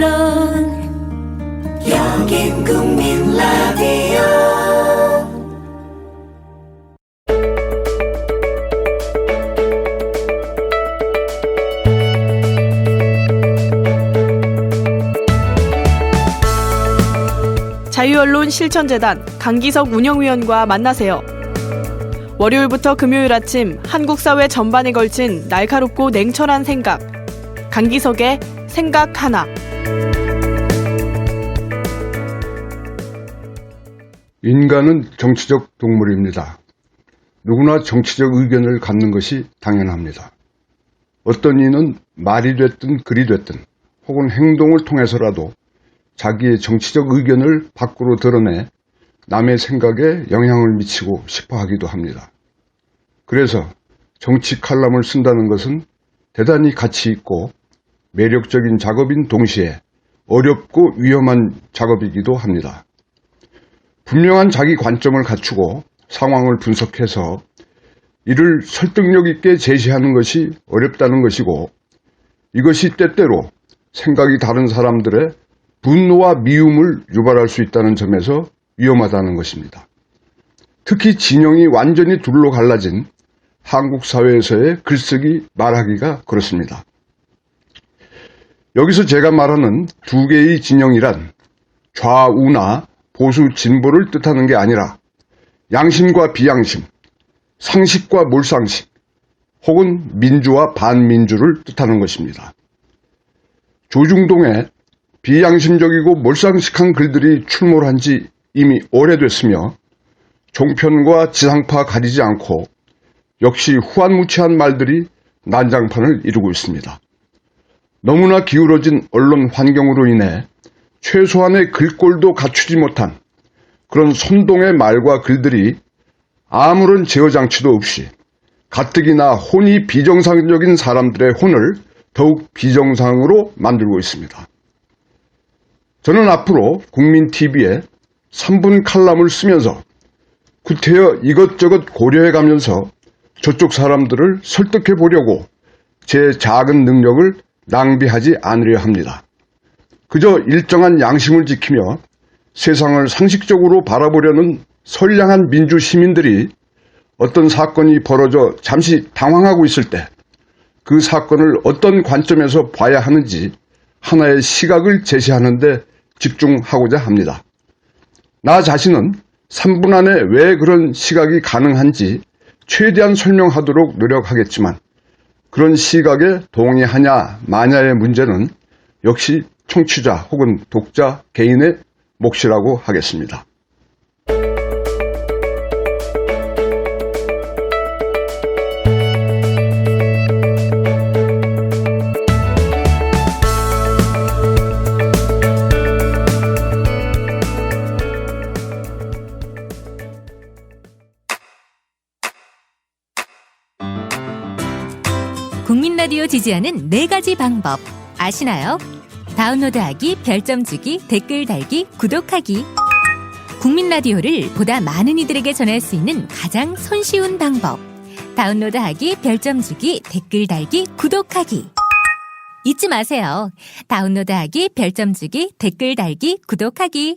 물론 여긴 국민 라디오 자유언론 실천재단 강기석 운영위원과 만나세요. 월요일부터 금요일 아침 한국 사회 전반에 걸친 날카롭고 냉철한 생각. 강기석의 생각 하나. 인간은 정치적 동물입니다. 누구나 정치적 의견을 갖는 것이 당연합니다. 어떤 이는 말이 됐든 글이 됐든 혹은 행동을 통해서라도 자기의 정치적 의견을 밖으로 드러내 남의 생각에 영향을 미치고 싶어 하기도 합니다. 그래서 정치 칼럼을 쓴다는 것은 대단히 가치 있고 매력적인 작업인 동시에 어렵고 위험한 작업이기도 합니다. 분명한 자기 관점을 갖추고 상황을 분석해서 이를 설득력 있게 제시하는 것이 어렵다는 것이고 이것이 때때로 생각이 다른 사람들의 분노와 미움을 유발할 수 있다는 점에서 위험하다는 것입니다. 특히 진영이 완전히 둘로 갈라진 한국 사회에서의 글쓰기 말하기가 그렇습니다. 여기서 제가 말하는 두 개의 진영이란 좌우나 보수 진보를 뜻하는 게 아니라 양심과 비양심, 상식과 몰상식, 혹은 민주와 반민주를 뜻하는 것입니다. 조중동에 비양심적이고 몰상식한 글들이 출몰한 지 이미 오래됐으며 종편과 지상파 가리지 않고 역시 후한무치한 말들이 난장판을 이루고 있습니다. 너무나 기울어진 언론 환경으로 인해 최소한의 글꼴도 갖추지 못한 그런 선동의 말과 글들이 아무런 제어장치도 없이 가뜩이나 혼이 비정상적인 사람들의 혼을 더욱 비정상으로 만들고 있습니다. 저는 앞으로 국민TV에 3분 칼럼을 쓰면서 구태여 이것저것 고려해 가면서 저쪽 사람들을 설득해 보려고 제 작은 능력을 낭비하지 않으려 합니다. 그저 일정한 양심을 지키며 세상을 상식적으로 바라보려는 선량한 민주 시민들이 어떤 사건이 벌어져 잠시 당황하고 있을 때 그 사건을 어떤 관점에서 봐야 하는지 하나의 시각을 제시하는데 집중하고자 합니다. 나 자신은 3분 안에 왜 그런 시각이 가능한지 최대한 설명하도록 노력하겠지만 그런 시각에 동의하냐 마냐의 문제는 역시 청취자 혹은 독자 개인의 몫이라고 하겠습니다. 국민 라디오 지지하는 네 가지 방법 아시나요? 다운로드하기, 별점 주기, 댓글 달기, 구독하기. 국민 라디오를 보다 많은 이들에게 전할 수 있는 가장 손쉬운 방법. 다운로드하기, 별점 주기, 댓글 달기, 구독하기. 잊지 마세요. 다운로드하기, 별점 주기, 댓글 달기, 구독하기.